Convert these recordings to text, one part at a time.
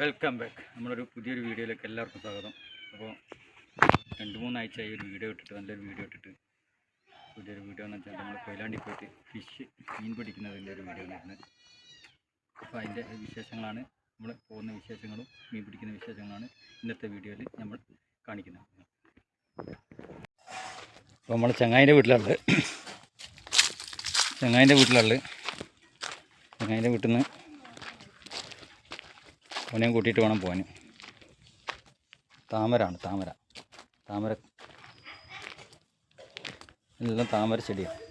Welcome back നമ്മളൊരു പുതിയൊരു വീഡിയോയിലേക്ക് എല്ലാവർക്കും സ്വാഗതം. അപ്പോൾ രണ്ട് മൂന്നാഴ്ചയായി ഒരു വീഡിയോ ഇട്ടിട്ട് നല്ലൊരു വീഡിയോ ഇട്ടിട്ട്. പുതിയൊരു വീഡിയോ എന്ന് വെച്ചാൽ നമ്മൾ കൊയിലാണ്ടി പോയിട്ട് ഫിഷ് മീൻ പിടിക്കുന്നതിന്റെ ഒരു വീഡിയോ ആയിരുന്നു അപ്പോൾ അതിന്റെ വിശേഷങ്ങളാണ് നമ്മൾ പോകുന്ന വിശേഷങ്ങളും മീൻ പിടിക്കുന്ന വിശേഷങ്ങളാണ് ഇന്നത്തെ വീഡിയോയിൽ നമ്മൾ കാണിക്കുന്നത്. അപ്പോൾ നമ്മൾ ചങ്ങായിന്റെ വീട്ടിലുള്ളത്. ചങ്ങായിന്റെ വീട്ടിലുള്ളത്. ചങ്ങായിന്റെ വീട്ടിൽ നിന്ന് അവനെയും കൂട്ടിയിട്ട് വേണം പോകാൻ താമരാണ് താമര. താമര. എല്ലാം താമര ചെടിയാണ്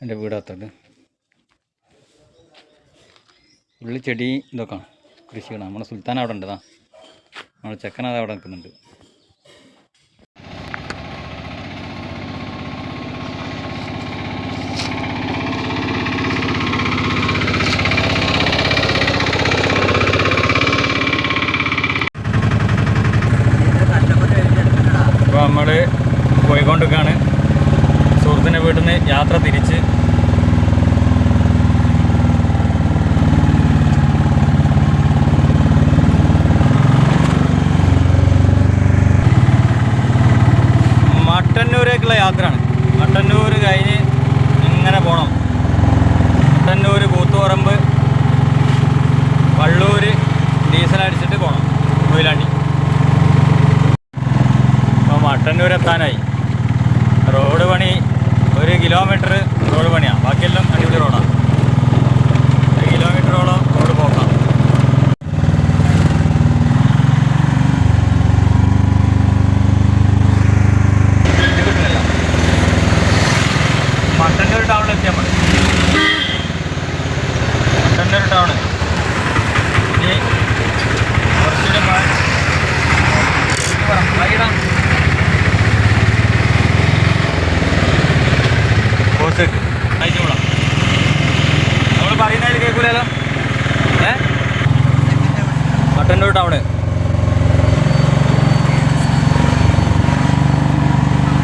എന്റെ വീടകത്തുണ്ട് ഉള്ളി ചെടി ഇതൊക്കെയാണ് കൃഷികൾ നമ്മുടെ സുൽത്താൻ അവിടെ ഉണ്ടതാ നമ്മുടെ ചെക്കനത് അവിടെ നിൽക്കുന്നുണ്ട് ഇപ്പോൾ നമ്മൾ പോയിക്കൊണ്ടിരിക്കുകയാണ് സുഹൃത്തിന്റെ വീട്ടിൽ നിന്ന് യാത്ര തിരിച്ച്. മട്ടന്നൂരേക്കുള്ള യാത്രയാണ്. മട്ടന്നൂർ കഴിഞ്ഞ് ഇങ്ങനെ പോകണം മട്ടന്നൂർ കൂത്തുപറമ്പ് വള്ളൂർ ഡീസൽ അടിച്ചിട്ട് പോകണം കൊയിലാണ്ടി അപ്പോൾ മട്ടന്നൂർ എത്താനായി റോഡ് പണി ഒരു കിലോമീറ്റർ റോഡ് പണിയാണ് ബാക്കിയെല്ലാം അടിപൊളി റോഡാണ് ഒരു കിലോമീറ്ററോളം റോഡ് പോക്കാം. മട്ടന്നൂർ ടൗണിലെത്തിയാൽ മതി. മട്ടന്നൂർ ടൗണ് ഇനി കുറച്ചുകൂടെ വൈകിടാം ബോസേക്ക് അയച്ചോളാം നമ്മൾ പറയുന്നതിൽ കേൾക്കൂലല്ലോ? ഏ? മട്ടന്നൂർ ടൗണ്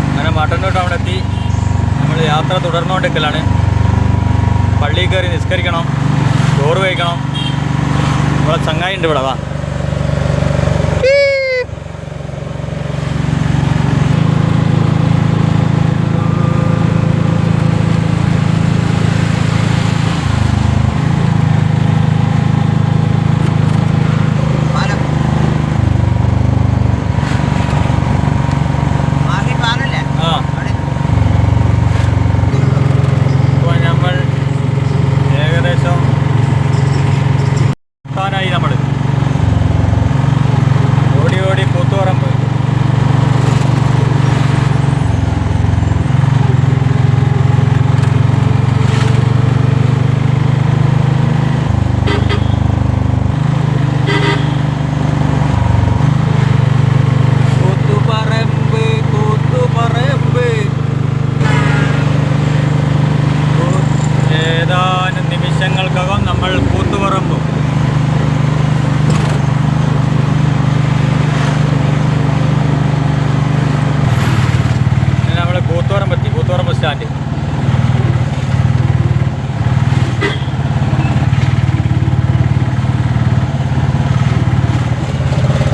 അങ്ങനെ മട്ടന്നൂർ എത്തി. നമ്മൾ യാത്ര തുടർന്നുകൊണ്ടിരിക്കലാണ്. പള്ളിയിൽ കയറി നിസ്കരിക്കണം. ചോറ് കഴിക്കണം. നമ്മളെ ചങ്ങായി ഉണ്ട് ഇവിടെ വാ ആ അപ്പോൾ നമ്മൾ ഏകദേശം എത്താനായി നമ്മൾ ഓടി ഓടി കൂത്തുപറമ്പ് കൂത്തുപറമ്പ് കൂത്തുപറമ്പ് ഏതാനും നിമിഷങ്ങൾക്കകം നമ്മൾ കൂത്തുപറമ്പ് നമ്മൾ കൂത്തുപറമ്പ് ബസ് സ്റ്റാൻഡ്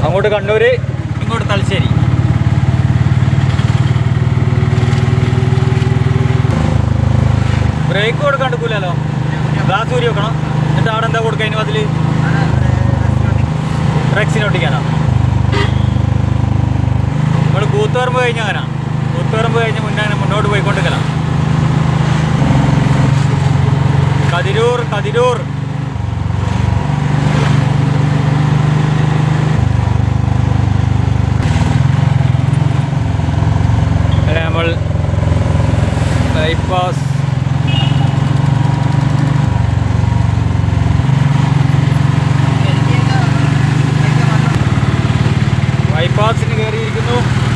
അങ്ങോട്ട് കണ്ണൂര് ഇങ്ങോട്ട് തലശ്ശേരി. ബ്രേക്ക് കൊടുക്കാൻ എടുക്കൂലല്ലോ? ഗ്ലാസ് ഊരി വെക്കണം. എന്നിട്ട് അവിടെ എന്താ കൊടുക്കുക അതിന് അതിൽ ട്രക്സിന് ഒട്ടിക്കാനോ നമ്മൾ കൂത്തുപറമ്പ് കഴിഞ്ഞ അങ്ങനെ. കൂത്തുപറമ്പ് കഴിഞ്ഞ് മുന്നേ മുന്നോട്ട് പോയിക്കൊണ്ടിരിക്കണം. കതിരൂർ കതിരൂർ. നമ്മൾ ബൈപ്പാസ് ബൈപ്പാസിന് കയറിയിരിക്കുന്നു.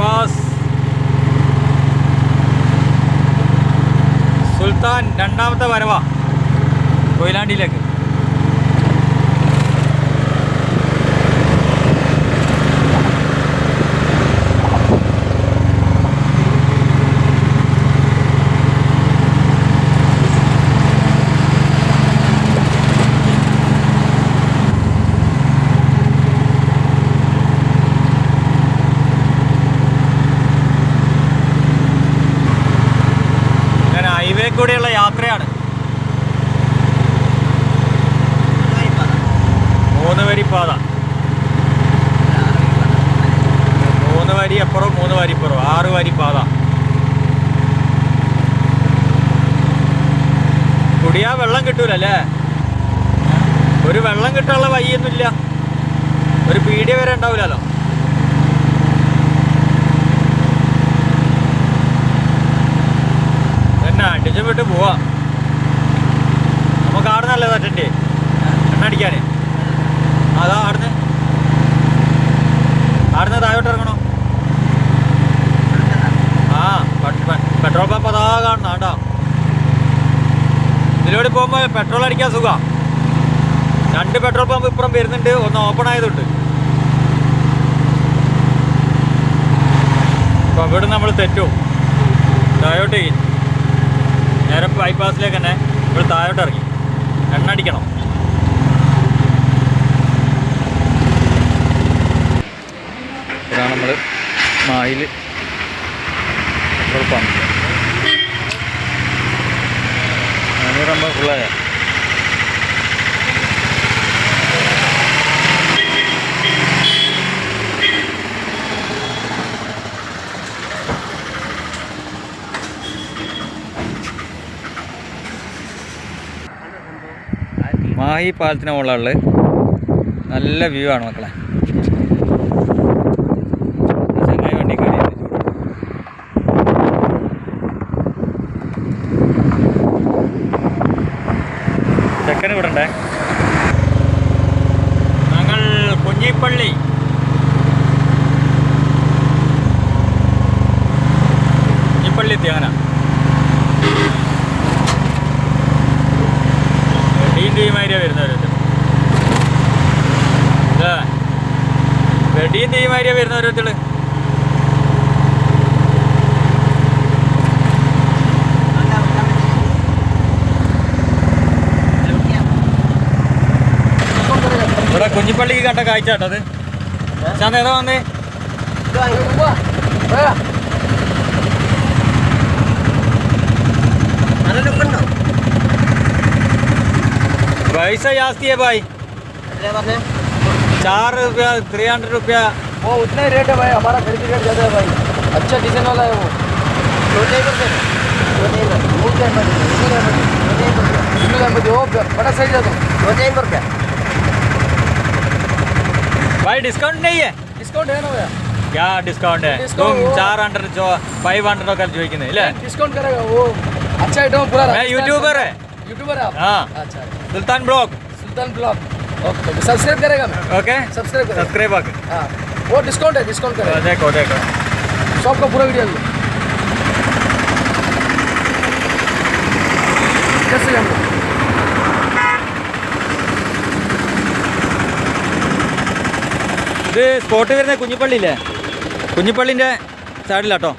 ബൈപ്പാസ് സുൽത്താൻ രണ്ടാമത്തെ വരവാ. കൊയിലാണ്ടിയിലേക്ക്. വരി പാത മൂന്ന് വരി അപ്പുറം മൂന്ന് വരി ഇപ്പുറം ആറ് വരി പാത കുടിയാ വെള്ളം കിട്ടൂലല്ലേ? ഒരു വെള്ളം കിട്ടാനുള്ള വഴിയൊന്നുമില്ല. ഒരു പീടിയ വരെ ഉണ്ടാവില്ലല്ലോ. എന്നാ അടിച്ചു വിട്ട് പോവാ. നമുക്ക് ആടെ നല്ല തട്ടുണ്ട്. എണ്ണ അടിക്കാന്. അതാ ആടുന്ന് ആടുന്ന് താഴോട്ട് ഇറങ്ങണോ? ആ പെട്രോൾ പമ്പ് അതാ കാണണം ആണ്ടാ ഇതിലൂടെ പോകുമ്പോൾ പെട്രോൾ അടിക്കാൻ സുഖ. രണ്ട് പെട്രോൾ പമ്പ് ഇപ്പുറം വരുന്നുണ്ട് ഒന്ന് ഓപ്പൺ ആയതുണ്ട്. അപ്പോൾ ഇവിടെ നമ്മൾ തെറ്റും. താഴോട്ട് നേരെ ബൈപ്പാസിലേക്ക് തന്നെ ഇവിടെ താഴോട്ട് ഇറങ്ങി. എണ്ണ അടിക്കണം. ഇതാണ് നമ്മൾ മായിൽ പെട്രോൾ പമ്പ് നാനൂറമ്പത് ഫുള്ളായ മാഹി പാലത്തിന് നല്ല വ്യൂ ആണ് മക്കളെ ചങ്ങായി വണ്ടി കയറി ഇരുന്ന് ചൂട്. ചെക്കന് വിടണ്ടേ? ഞങ്ങൾ കുഞ്ഞിപ്പള്ളി. കുഞ്ഞിപ്പള്ളി എത്തി അങ്ങനെ വെടിയും തീയുമാരിയാ വരുന്നവരത് വെടിയും തീമാരിയാണ് വരുന്നവരത്തിൽ ഇവിടെ കുഞ്ഞിപ്പള്ളിക്ക് കണ്ട കാഴ്ച കേട്ടത് ശാന്ത ഏതാ വന്നേ പൈസ ജാസ്തി है भाई चार रुपया थ्री हंड्रेड रुपया वो उतना ही रेट है भाई हमारा खरीदी रेट ज़्यादा है भाई अच्छा डिजाइन वाला है वो छोटे ही करते हैं छोटे ही करते वो क्या है इनमें है छोटे ही करते इनमें है वो बड़ा साइज है तो छोटे ही करते भाई डिस्काउंट नहीं है। डिस्काउंट है ना भैया? क्या डिस्काउंट है? तुम चार हंड्रेड जो फाइव हंड्रेड कर जो नहीं ले। डिस्काउंट करेगा वो। अच्छा आइटम पूरा मैं यूट्यूबर है। यूट्यूबर आप? हाँ। अच्छा, अच्छा Sultan blog. Sultan blog. Okay subscribe करेगा मैं? ओके सब्सक्राइब करेगा। सब्सक्राइब हाँ। वो डिस्काउंट है डिस्काउंट करेगा। देखो देखो। शॉप का पूरा वीडियो कैसे जाऊँगा ഇത് സ്പോട്ട് വരുന്നത് കുഞ്ഞിപ്പള്ളിയില്ലേ? കുഞ്ഞിപ്പള്ളിന്റെ സൈഡിലാട്ടോ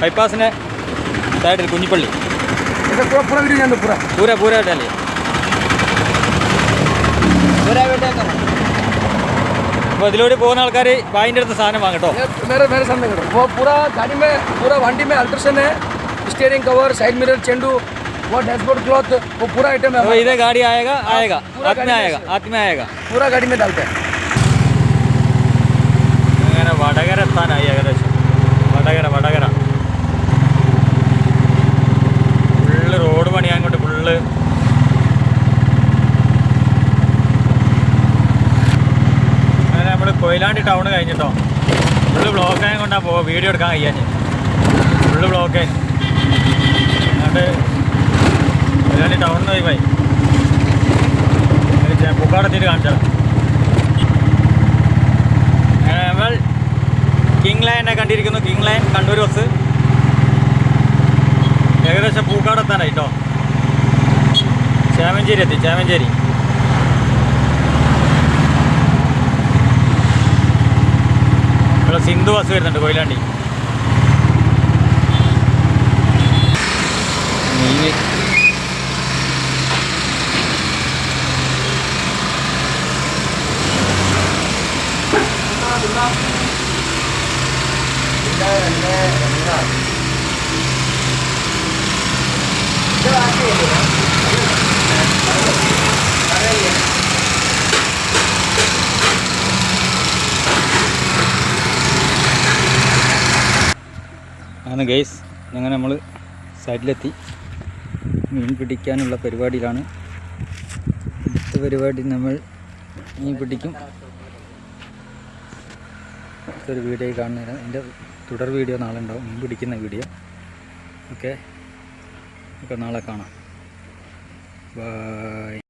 ബൈപ്പാസിന്റെ സൈഡിൽ കുഞ്ഞിപ്പള്ളി. പൂര പൂര. വീട്ടല്ലേ പൂര വീട്ടേക്കാണ് അപ്പോൾ ഇതിലൂടെ പോകുന്ന ആൾക്കാർ വായിന്റെ അടുത്ത് സാധനം വാങ്ങട്ടോ. മേരെ മേരെ സാധനം കേട്ടോ പൂരാ ഗാഡി മേ പൂരാ വണ്ടി may alteration steering cover side mirror चेंडू वो डैशबोर्ड क्लॉथ वो पूरा आइटम है तो इधर गाड़ी आएगा आएगा हाथ आएगा हाथ आएगा पूरा गाड़ी में डालते हैं വടകര എത്താനായി ഏകദേശം. വടകര വടകര. ഫുള്ള് റോഡ് പണിയാൻ കൊണ്ട് ഫുള്ള് അങ്ങനെ നമ്മൾ കൊയിലാണ്ടി ടൗൺ കഴിഞ്ഞിട്ടോ. ഫുള്ള് ബ്ലോക്ക് ആയത് കൊണ്ടാണ് പോകുക വീഡിയോ എടുക്കാൻ കഴിയാൻ ഫുള്ള് ബ്ലോക്ക് ആയി. അതുകൊണ്ട് കൊയിലാണ്ടി ടൗണിൽ പോയി പോയി പൂക്കാടെത്തിയിട്ട് കാണിച്ചാൽ കിങ് ലൈനെ കണ്ടിരിക്കുന്നു. കിങ് ലൈൻ കണ്ണൂർ ബസ് ഏകദേശം പൂക്കാടെത്താനായി കേട്ടോ ചേമഞ്ചേരി എത്തി ചേമഞ്ചേരി. ഇവിടെ സിന്ധു ബസ് വരുന്നുണ്ട് കൊയിലാണ്ടി. Thank you. അങ്ങനെ ആണ് ഗെയ്സ് അങ്ങനെ നമ്മൾ സൈഡിലെത്തി. മീൻ പിടിക്കാനുള്ള പരിപാടിയിലാണ്. അടുത്ത പരിപാടി നമ്മൾ മീൻ പിടിക്കും. ഒരു വീഡിയോ കാണുന്നതാണ് എന്റെ തുടർ വീഡിയോ നാളെ ഉണ്ടാവും. മീൻ പിടിക്കുന്ന വീഡിയോ. ഓക്കെ. നമുക്ക് നാളെ കാണാം. ബൈ.